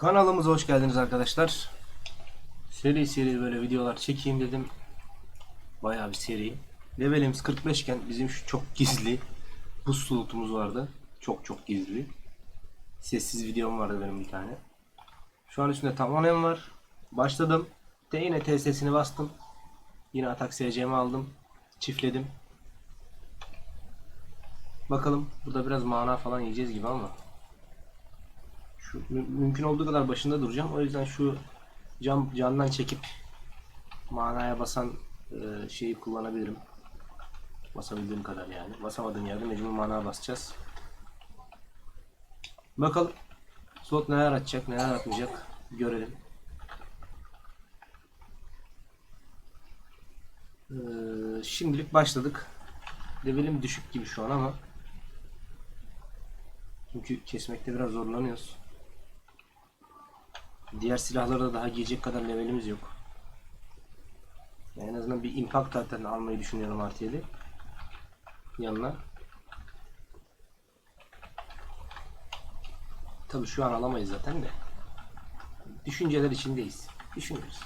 Kanalımıza hoş geldiniz arkadaşlar. Seri seri böyle videolar çekeyim dedim. Bayağı bir seri. Levelimiz 45 iken bizim şu çok gizli buz slotumuz vardı. Çok çok gizli. Sessiz videom vardı benim bir tane. Şu an üstünde tamamen var. Başladım. De yine TS'sini bastım. Yine atak SC'mi aldım. Çiftledim. Bakalım burada biraz mana falan yiyeceğiz gibi ama şu mü- mümkün olduğu kadar başında duracağım. O yüzden şu cam candan çekip manaya basan e, şeyi kullanabilirim. Basabildiğim kadar yani. Basamadığım yerde mecbur mana basacağız. Bakalım. Slot neler atacak, neler atmayacak görelim. Ee, şimdilik başladık. Levelim düşük gibi şu an ama çünkü kesmekte biraz zorlanıyoruz. Diğer silahları da daha giyecek kadar levelimiz yok. En azından bir impact zaten almayı düşünüyorum 7. Yanına. Tabi şu an alamayız zaten de. Düşünceler içindeyiz. Düşünüyoruz.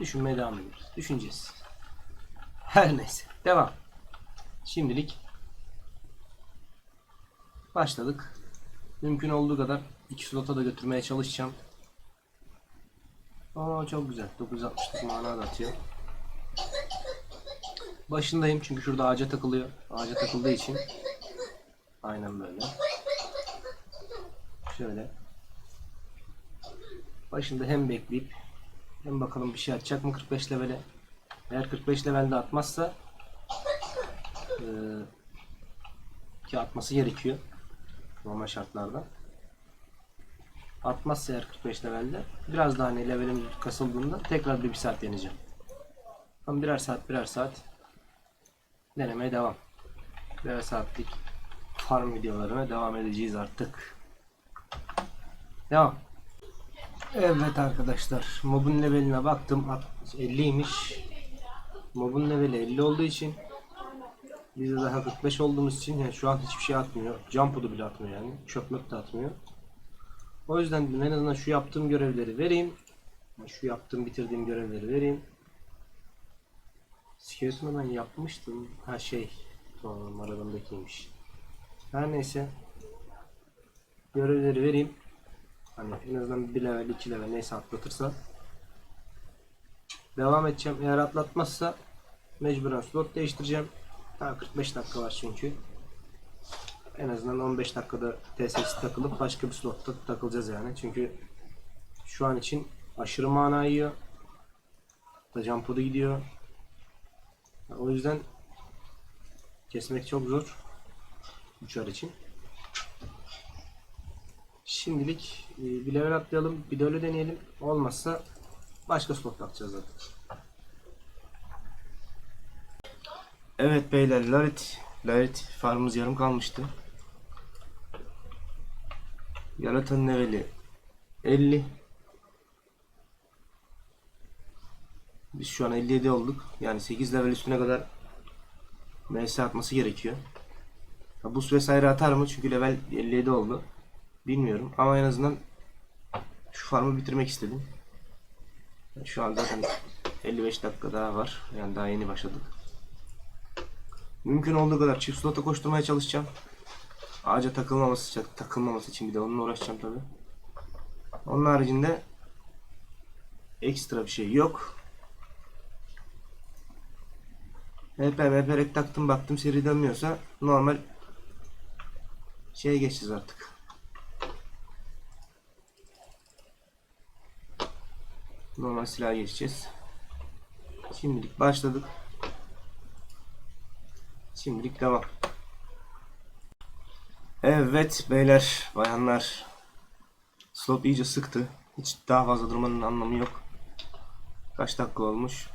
Düşünmeye devam ediyoruz. Düşüneceğiz. Her neyse. Devam. Şimdilik başladık. Mümkün olduğu kadar iki slota da götürmeye çalışacağım. Aa çok güzel. 960'lık mana da atıyor. Başındayım çünkü şurada ağaca takılıyor. Ağaca takıldığı için. Aynen böyle. Şöyle. Başında hem bekleyip hem bakalım bir şey atacak mı 45 levele. Eğer 45 levelde atmazsa eee, ki atması gerekiyor normal şartlarda. Atmazsa eğer 45 levelde biraz daha hani levelim kasıldığında tekrar bir, bir saat deneyeceğim. Tam birer saat birer saat denemeye devam. Birer saatlik farm videolarına devam edeceğiz artık. Devam. Evet arkadaşlar mobun leveline baktım Alt- 50'ymiş. Mobun leveli 50 olduğu için biz de daha 45 olduğumuz için yani şu an hiçbir şey atmıyor. Jump bile atmıyor yani. Çöpmek de atmıyor. O yüzden en azından şu yaptığım görevleri vereyim. Şu yaptığım bitirdiğim görevleri vereyim. Skeleton'u ben yapmıştım. Ha şey. Tamam aradığımdakiymiş. Her neyse. Görevleri vereyim. Hani en azından bir level, iki level neyse atlatırsa. Devam edeceğim. Eğer atlatmazsa mecburen slot değiştireceğim. Daha 45 dakika var çünkü. En azından 15 dakikada TSS takılıp başka bir slotta takılacağız yani. Çünkü şu an için aşırı mana yiyor. Da jump gidiyor. O yüzden kesmek çok zor. Uçar için. Şimdilik e, bir level atlayalım. Bir de öyle deneyelim. Olmazsa başka slot takacağız zaten. Evet beyler Larit Larit farmımız yarım kalmıştı. Yaratan leveli 50. Biz şu an 57 olduk. Yani 8 level üstüne kadar MS atması gerekiyor. Ha, boost vesaire atar mı? Çünkü level 57 oldu. Bilmiyorum ama en azından şu farmı bitirmek istedim. Şu an zaten 55 dakika daha var. Yani daha yeni başladık. Mümkün olduğu kadar çift slota koşturmaya çalışacağım. Ağaca takılmaması, takılmaması için bir de onunla uğraşacağım tabi. Onun haricinde ekstra bir şey yok. HP MP taktım baktım seri dönmüyorsa normal şeye geçeceğiz artık. Normal silah geçeceğiz. Şimdilik başladık. Şimdilik devam. Evet beyler, bayanlar. Slot iyice sıktı. Hiç daha fazla durmanın anlamı yok. Kaç dakika olmuş?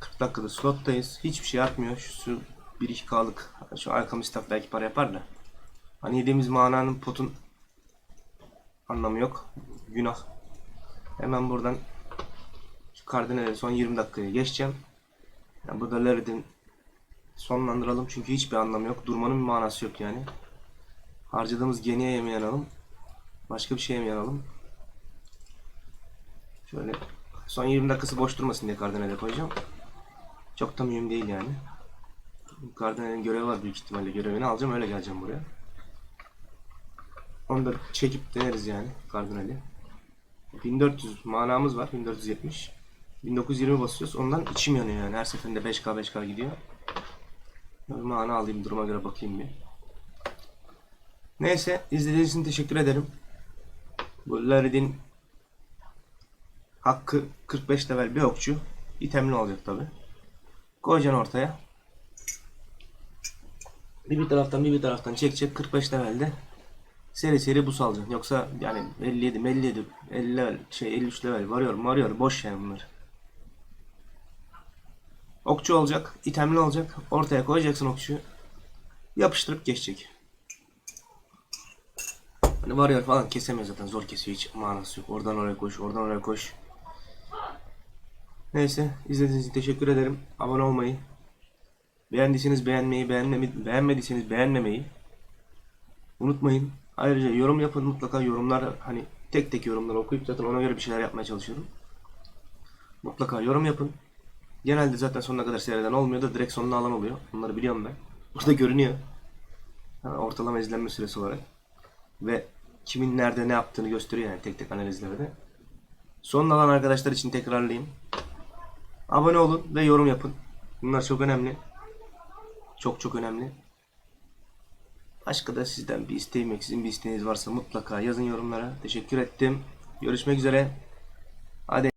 40 dakikada slottayız. Hiçbir şey atmıyor. Şu su 1-2K'lık. Şu arkamı staff belki para yapar da. Hani yediğimiz mananın potun anlamı yok. Günah. Hemen buradan şu kardinale son 20 dakikaya geçeceğim. Yani burada Lared'in sonlandıralım çünkü hiçbir anlamı yok. Durmanın bir manası yok yani. Harcadığımız geniye yemeğe yanalım. Başka bir şeye mi yanalım? Şöyle son 20 dakikası boş durmasın diye kardinale koyacağım. Çok da mühim değil yani. Kardinalin görevi var büyük ihtimalle. Görevini alacağım öyle geleceğim buraya. Onu da çekip deneriz yani kardinali. 1400 manamız var. 1470. 1920 basıyoruz. Ondan içim yanıyor yani. Her seferinde 5K 5K gidiyor. Mana alayım duruma göre bakayım bir. Neyse izlediğiniz için teşekkür ederim. Bu Larid'in hakkı 45 level bir okçu. İtemli olacak tabi. Koyacaksın ortaya. Bir bir taraftan bir bir taraftan çekecek 45 levelde seri seri bu salacaksın. Yoksa yani 57 57 50 level şey 53 level varıyor varıyor boş yani bunlar. Okçu olacak, itemli olacak. Ortaya koyacaksın okçuyu. Yapıştırıp geçecek. Hani varıyor falan kesemiyor zaten zor kesiyor hiç manası yok. Oradan oraya koş, oradan oraya koş. Neyse izlediğiniz için teşekkür ederim. Abone olmayı, beğendiyseniz beğenmeyi, beğenmemi, beğenmediyseniz beğenmemeyi unutmayın. Ayrıca yorum yapın mutlaka yorumlar hani tek tek yorumları okuyup zaten ona göre bir şeyler yapmaya çalışıyorum. Mutlaka yorum yapın. Genelde zaten sonuna kadar seyreden olmuyor da direkt sonuna alan oluyor. Bunları biliyorum ben. Burada görünüyor. Ha, ortalama izlenme süresi olarak. Ve kimin nerede ne yaptığını gösteriyor yani tek tek analizlerde. Sonuna alan arkadaşlar için tekrarlayayım. Abone olun ve yorum yapın. Bunlar çok önemli. Çok çok önemli. Başka da sizden bir isteğim yok. Sizin bir isteğiniz varsa mutlaka yazın yorumlara. Teşekkür ettim. Görüşmek üzere. Hadi.